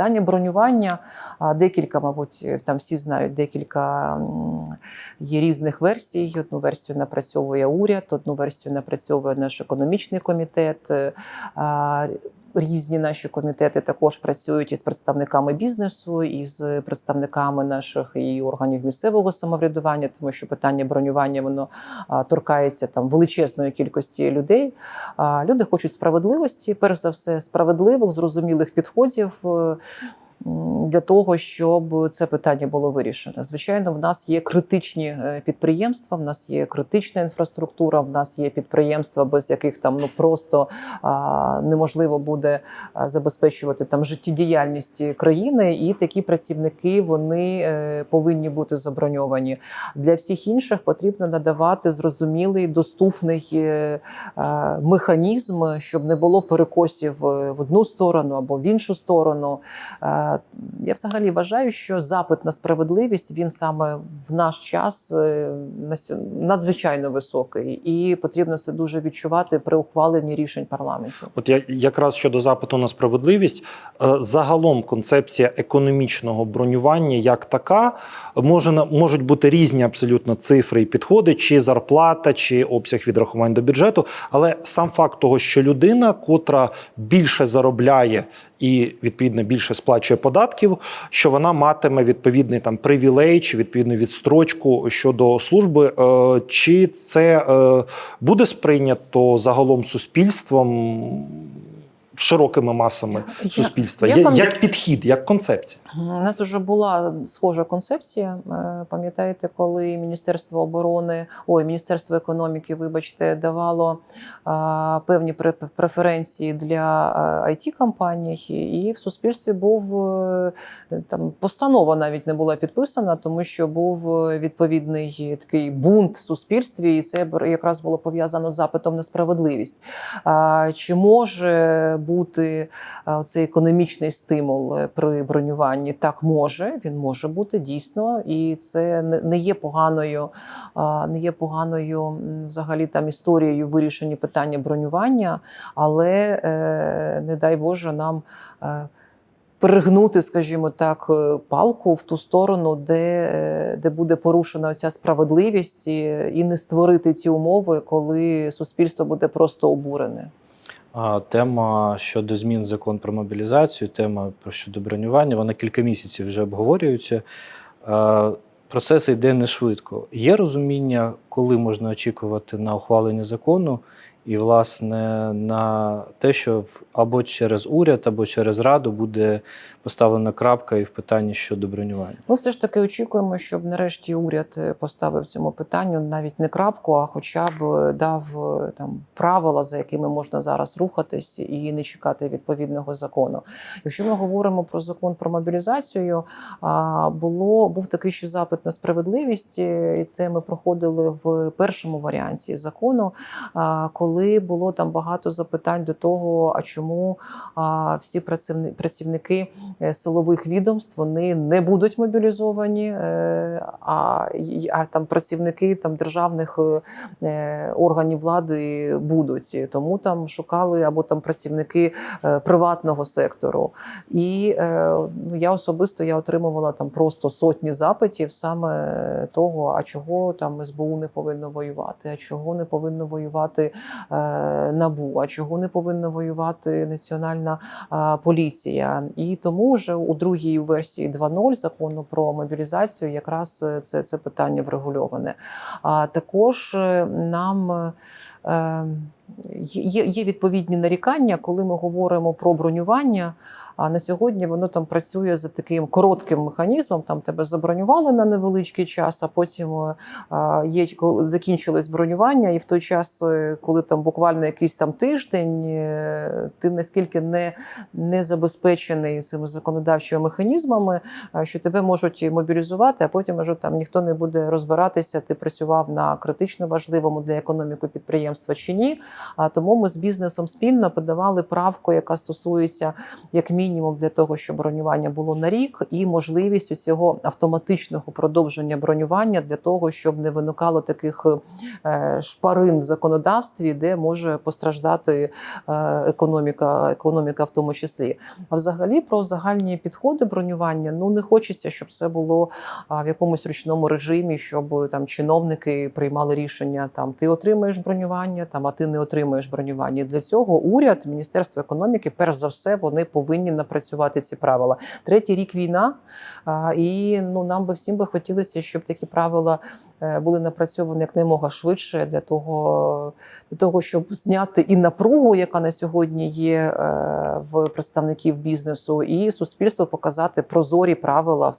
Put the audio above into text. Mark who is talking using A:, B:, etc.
A: Питання бронювання декілька, мабуть, там всі знають, декілька є різних версій. Одну версію напрацьовує уряд, одну версію напрацьовує наш економічний комітет. Е, Різні наші комітети також працюють із представниками бізнесу, і з представниками наших і органів місцевого самоврядування, тому що питання бронювання воно торкається там величезної кількості людей. Люди хочуть справедливості, перш за все, справедливих, зрозумілих підходів. Для того щоб це питання було вирішено, звичайно, в нас є критичні е, підприємства, в нас є критична інфраструктура, в нас є підприємства, без яких там ну просто а, неможливо буде забезпечувати там життєдіяльність країни, і такі працівники вони е, повинні бути заброньовані. Для всіх інших потрібно надавати зрозумілий, доступний е, механізм, щоб не було перекосів в одну сторону або в іншу сторону. Я взагалі вважаю, що запит на справедливість він саме в наш час е, надзвичайно високий, і потрібно це дуже відчувати при ухваленні рішень парламентів.
B: От я якраз щодо запиту на справедливість, е, загалом концепція економічного бронювання як така може можуть бути різні абсолютно цифри і підходи, чи зарплата, чи обсяг відрахувань до бюджету. Але сам факт того, що людина, котра більше заробляє і відповідно більше сплачує податків, що вона матиме відповідний там привілей чи відповідну відстрочку щодо служби, е, чи це е, буде сприйнято загалом суспільством широкими масами
A: Я-
B: суспільства?
A: я
B: Я- як підхід, як концепція?
A: У нас вже була схожа концепція. Е, Пам'ятаєте, коли Міністерство оборони, ой, Міністерство економіки, вибачте, давало а, певні преференції для it компаній і в суспільстві був е, там постанова навіть не була підписана, тому що був е, відповідний такий бунт в суспільстві, і це якраз було пов'язано з запитом на справедливість. А, Чи може бути цей економічний стимул е, при бронюванні? Так може, він може бути дійсно, і це не- є поганою, не є поганою взагалі там історією вирішення питання бронювання, але е, не дай Боже нам. е, Перегнути, скажімо так, е, палку в ту сторону, де, е, де буде порушена ця справедливість, і, і не створити ті умови, коли суспільство буде просто обурене.
C: Тема щодо змін закон про мобілізацію, тема про щодо бронювання, вона кілька місяців вже обговорюється. Е, Процес йде не швидко. Є розуміння, коли можна очікувати на ухвалення закону, і, власне, на те, що або через уряд, або через раду буде поставлена крапка і в питанні щодо бронювання.
A: Ми все ж таки очікуємо, щоб нарешті уряд е, поставив цьому питанню навіть не крапку, а хоча б е, дав е, там правила, за якими можна зараз рухатись, і не чекати відповідного закону. Якщо ми говоримо про закон про мобілізацію, було був такий ще запит на справедливість, і це ми проходили в першому варіанті закону, а, коли було там багато запитань до того, а чому а, всі працівни- працівники е, силових відомств вони не будуть мобілізовані, е, а, а там працівники там державних е, органів влади будуть. Тому там шукали або там працівники приватного сектору. І ну, я особисто я отримувала там просто сотні запитів саме того, а чого там СБУ не повинно воювати, а чого не повинно воювати НАБУ, а чого не повинна воювати Національна поліція. І тому вже у другій версії 2.0 закону про мобілізацію якраз е, це, це питання врегульоване. А також е, нам. е, е, Є, є відповідні нарікання, коли ми говоримо про бронювання. А на сьогодні воно там працює за таким коротким механізмом. Там тебе забронювали на невеличкий час, а потім е, є коли закінчилось бронювання, і в той час, е, коли там буквально якийсь там тиждень, е, ти наскільки не, не забезпечений цими законодавчими механізмами, що тебе можуть мобілізувати, а потім вже там ніхто не буде розбиратися, ти працював на критично важливому для економіки підприємства чи ні. А тому ми з бізнесом спільно подавали правку, яка стосується як мінімум мінімум для того, щоб бронювання було на рік, і можливість цього автоматичного продовження бронювання для того, щоб не виникало таких е, шпарин в законодавстві, де може постраждати е, економіка, економіка в тому числі. А взагалі про загальні підходи бронювання ну не хочеться, щоб це було в якомусь ручному режимі, щоб там чиновники приймали рішення. Там ти отримаєш бронювання, там а ти не отримаєш бронювання. Для цього уряд, міністерство економіки, перш за все, вони повинні напрацювати ці правила. Третій рік війна, і ну нам би всім би хотілося, щоб такі правила е, були напрацьовані як немога швидше для того, для того, щоб зняти і напругу, яка на сьогодні є е, в представників бізнесу, і суспільство показати прозорі правила